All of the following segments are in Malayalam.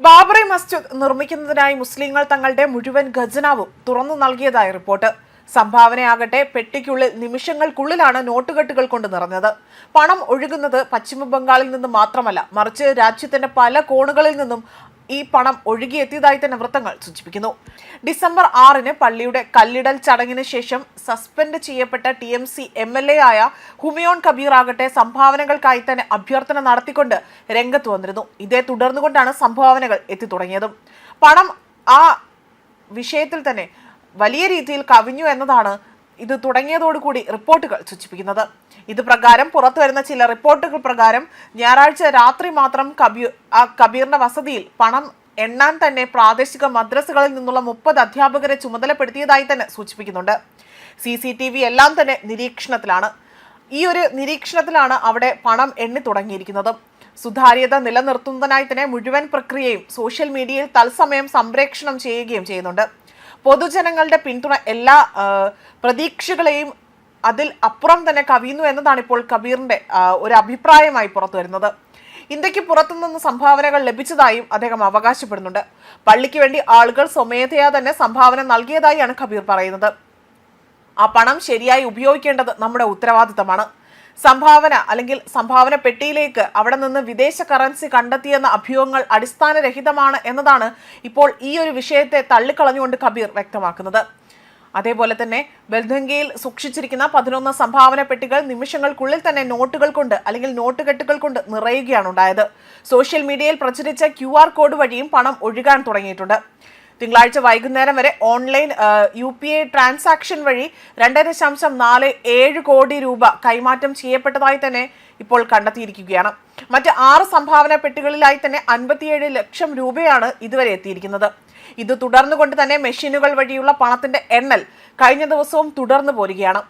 ബാബറി മസ്ജിദ് നിർമ്മിക്കുന്നതിനായി മുസ്ലിങ്ങൾ തങ്ങളുടെ മുഴുവൻ ഖജനാവും തുറന്നു നൽകിയതായി റിപ്പോർട്ട്. സംഭാവനയാകട്ടെ പെട്ടിക്കുള്ളിൽ നിമിഷങ്ങൾക്കുള്ളിലാണ് നോട്ടുകെട്ടുകൾ കൊണ്ട് നിറഞ്ഞത്. പണം ഒഴുകുന്നത് പശ്ചിമ ബംഗാളിൽ നിന്ന് മാത്രമല്ല മറിച്ച് രാജ്യത്തിന്റെ പല കോണുകളിൽ നിന്നും ഈ പണം ഒഴുകിയെത്തിയതായി തന്നെ വൃത്തങ്ങൾ സൂചിപ്പിക്കുന്നു. ഡിസംബർ ആറിന് പള്ളിയുടെ കല്ലിടൽ ചടങ്ങിന് ശേഷം സസ്പെൻഡ് ചെയ്യപ്പെട്ട T M C M L A ആയ ഹുമിയോൺ കബീർ ആകട്ടെ സംഭാവനകൾക്കായി തന്നെ അഭ്യർത്ഥന നടത്തിക്കൊണ്ട് രംഗത്ത് വന്നിരുന്നു. ഇതേ തുടർന്നുകൊണ്ടാണ് സംഭാവനകൾ എത്തിത്തുടങ്ങിയതും. പണം ആ വിഷയത്തിൽ തന്നെ വലിയ രീതിയിൽ കവിഞ്ഞു എന്നതാണ് ഇത് തുടങ്ങിയതോടുകൂടി റിപ്പോർട്ടുകൾ സൂചിപ്പിക്കുന്നത്. ഇത് പ്രകാരം പുറത്തു വരുന്ന ചില റിപ്പോർട്ടുകൾ പ്രകാരം ഞായറാഴ്ച രാത്രി മാത്രം കബീർ കബീറിന്റെ വസതിയിൽ പണം എണ്ണാൻ തന്നെ പ്രാദേശിക മദ്രസകളിൽ നിന്നുള്ള മുപ്പത് അധ്യാപകരെ ചുമതലപ്പെടുത്തിയതായി തന്നെ സൂചിപ്പിക്കുന്നുണ്ട്. സി സി ടി വി എല്ലാം തന്നെ നിരീക്ഷണത്തിലാണ്. ഈ ഒരു നിരീക്ഷണത്തിലാണ് അവിടെ പണം എണ്ണി തുടങ്ങിയിരിക്കുന്നത്. സുതാര്യത നിലനിർത്തുന്നതിനായി തന്നെ മുഴുവൻ പ്രക്രിയയും സോഷ്യൽ മീഡിയയിൽ തത്സമയം സംപ്രേക്ഷണം ചെയ്യുകയും ചെയ്യുന്നുണ്ട്. പൊതുജനങ്ങളുടെ പിന്തുണ എല്ലാ പ്രതീക്ഷകളെയും അതിൽ അപ്പുറം തന്നെ കവിയുന്നു എന്നതാണ് ഇപ്പോൾ കബീറിന്റെ ഒരു അഭിപ്രായമായി പുറത്തു വരുന്നത്. ഇന്ത്യയ്ക്ക് പുറത്തുനിന്ന് സംഭാവനകൾ ലഭിച്ചതായും അദ്ദേഹം അവകാശപ്പെടുന്നുണ്ട്. പള്ളിക്ക് വേണ്ടി ആളുകൾ സ്വമേധയാ തന്നെ സംഭാവന നൽകിയതായാണ് കബീർ പറയുന്നത്. ആ പണം ശരിയായി ഉപയോഗിക്കേണ്ടത് നമ്മുടെ ഉത്തരവാദിത്തമാണ്. സംഭാവന അല്ലെങ്കിൽ സംഭാവന പെട്ടിയിലേക്ക് അവിടെ നിന്ന് വിദേശ കറൻസി കണ്ടെത്തിയെന്ന അഭ്യൂഹങ്ങൾ അടിസ്ഥാനരഹിതമാണ് എന്നതാണ് ഇപ്പോൾ ഈ ഒരു വിഷയത്തെ തള്ളിക്കളഞ്ഞുകൊണ്ട് കബീർ വ്യക്തമാക്കുന്നത്. അതേപോലെ തന്നെ ബൽധങ്കയിൽ സൂക്ഷിച്ചിരിക്കുന്ന പതിനൊന്ന് സംഭാവന പെട്ടികൾ നിമിഷങ്ങൾക്കുള്ളിൽ തന്നെ നോട്ടുകൾ കൊണ്ട് അല്ലെങ്കിൽ നോട്ടുകെട്ടുകൾ കൊണ്ട് നിറയുകയാണ് ഉണ്ടായത്. സോഷ്യൽ മീഡിയയിൽ പ്രചരിച്ച ക്യു കോഡ് വഴിയും പണം ഒഴുകാൻ തുടങ്ങിയിട്ടുണ്ട്. തിങ്കളാഴ്ച വൈകുന്നേരം വരെ online U P I transaction വഴി രണ്ട് ദശാംശം നാല് ഏഴ് കോടി രൂപ കൈമാറ്റം ചെയ്യപ്പെട്ടതായി തന്നെ ഇപ്പോൾ കണ്ടെത്തിയിരിക്കുകയാണ്. മറ്റ് ആറ് സംഭാവന പെട്ടികളിലായി തന്നെ അൻപത്തിയേഴ് ലക്ഷം രൂപയാണ് ഇതുവരെ എത്തിയിരിക്കുന്നത്. ഇത് തുടർന്നുകൊണ്ട് തന്നെ മെഷീനുകൾ വഴിയുള്ള പണത്തിന്റെ എണ്ണൽ കഴിഞ്ഞ ദിവസവും തുടർന്നു പോരുകയാണ്.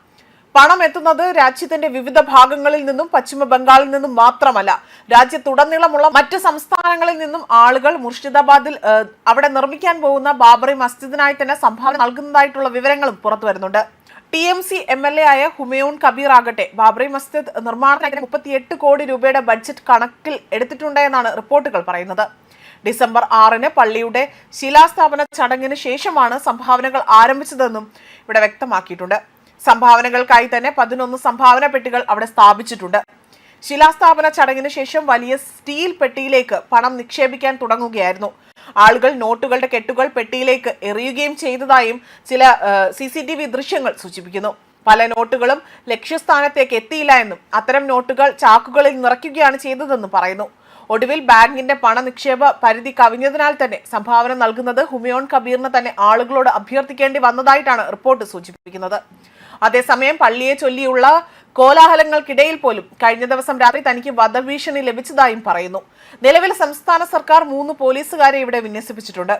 പണം എത്തുന്നത് രാജ്യത്തിന്റെ വിവിധ ഭാഗങ്ങളിൽ നിന്നും പശ്ചിമ ബംഗാളിൽ നിന്നും മാത്രമല്ല. രാജ്യത്തുടനീളമുള്ള മറ്റ് സംസ്ഥാനങ്ങളിൽ നിന്നും ആളുകൾ മുർഷിദാബാദിൽ അവിടെ നിർമ്മിക്കാൻ പോകുന്ന ബാബറി മസ്ജിദിനായി തന്നെ സംഭാവന നൽകുന്നതായിട്ടുള്ള വിവരങ്ങളും പുറത്തു വരുന്നുണ്ട്. T M C M L A ആയ ഹുമയൂൺ കബീർ ആകട്ടെ ബാബറി മസ്ജിദ് നിർമ്മാണത്തിന് മുപ്പത്തിയെട്ട് കോടി രൂപയുടെ ബഡ്ജറ്റ് കണക്കിൽ എടുത്തിട്ടുണ്ട് എന്നാണ് റിപ്പോർട്ടുകൾ പറയുന്നത്. ഡിസംബർ ആറിന് പള്ളിയുടെ ശിലാസ്ഥാപന ചടങ്ങിന് ശേഷമാണ് സംഭാവനകൾ ആരംഭിച്ചതെന്നും ഇവിടെ വ്യക്തമാക്കിയിട്ടുണ്ട്. സംഭാവനകൾക്കായി തന്നെ പതിനൊന്ന് സംഭാവന പെട്ടികൾ അവിടെ സ്ഥാപിച്ചിട്ടുണ്ട്. ശിലാസ്ഥാപന ചടങ്ങിന് ശേഷം വലിയ സ്റ്റീൽ പെട്ടിയിലേക്ക് പണം നിക്ഷേപിക്കാൻ തുടങ്ങുകയായിരുന്നു. ആളുകൾ നോട്ടുകളുടെ കെട്ടുകൾ പെട്ടിയിലേക്ക് എറിയുകയും ചെയ്തതായും ചില സി സി ടി വി ദൃശ്യങ്ങൾ സൂചിപ്പിക്കുന്നു. പല നോട്ടുകളും ലക്ഷ്യസ്ഥാനത്തേക്ക് എത്തിയില്ല എന്നും അത്തരം നോട്ടുകൾ ചാക്കുകളിൽ നിറയ്ക്കുകയാണ് ചെയ്തതെന്നും പറയുന്നു. ഒടുവിൽ ബാങ്കിന്റെ പണനിക്ഷേപ പരിധി കവിഞ്ഞതിനാൽ തന്നെ സംഭാവന നൽകുന്നത് ഹുമയോൺ കബീറിന് തന്നെ ആളുകളോട് അഭ്യർത്ഥിക്കേണ്ടി വന്നതായിട്ടാണ് റിപ്പോർട്ട് സൂചിപ്പിക്കുന്നത്. അതേസമയം പള്ളിയെ ചൊല്ലിയുള്ള കോലാഹലങ്ങൾക്കിടയിൽ പോലും കഴിഞ്ഞ ദിവസം രാത്രി തനിക്ക് വധഭീഷണി ലഭിച്ചതായും പറയുന്നു. നിലവിൽ സംസ്ഥാന സർക്കാർ മൂന്ന് പോലീസുകാരെ ഇവിടെ വിന്യസിപ്പിച്ചിട്ടുണ്ട്.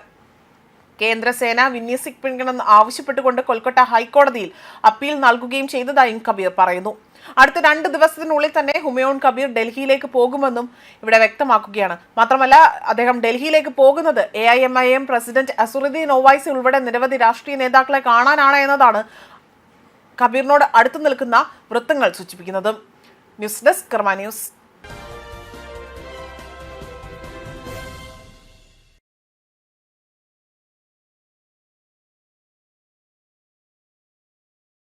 കേന്ദ്രസേന വിന്യസിപ്പിക്കണമെന്ന് ആവശ്യപ്പെട്ടുകൊണ്ട് കൊൽക്കത്ത ഹൈക്കോടതിയിൽ അപ്പീൽ നൽകുകയും ചെയ്തതായും കബീർ പറയുന്നു. അടുത്ത രണ്ട് ദിവസത്തിനുള്ളിൽ തന്നെ ഹുമയോൺ കബീർ ഡൽഹിയിലേക്ക് പോകുമെന്നും ഇവിടെ വ്യക്തമാക്കുകയാണ്. മാത്രമല്ല അദ്ദേഹം ഡൽഹിയിലേക്ക് പോകുന്നത് A I M I M president Asaduddin Owaisi ഉൾപ്പെടെ നിരവധി രാഷ്ട്രീയ നേതാക്കളെ കാണാനാണ് എന്നതാണ് കബീറിനോട് അടുത്തു നിൽക്കുന്ന വൃത്തങ്ങൾ സൂചിപ്പിക്കുന്നത്. News desk Karma news.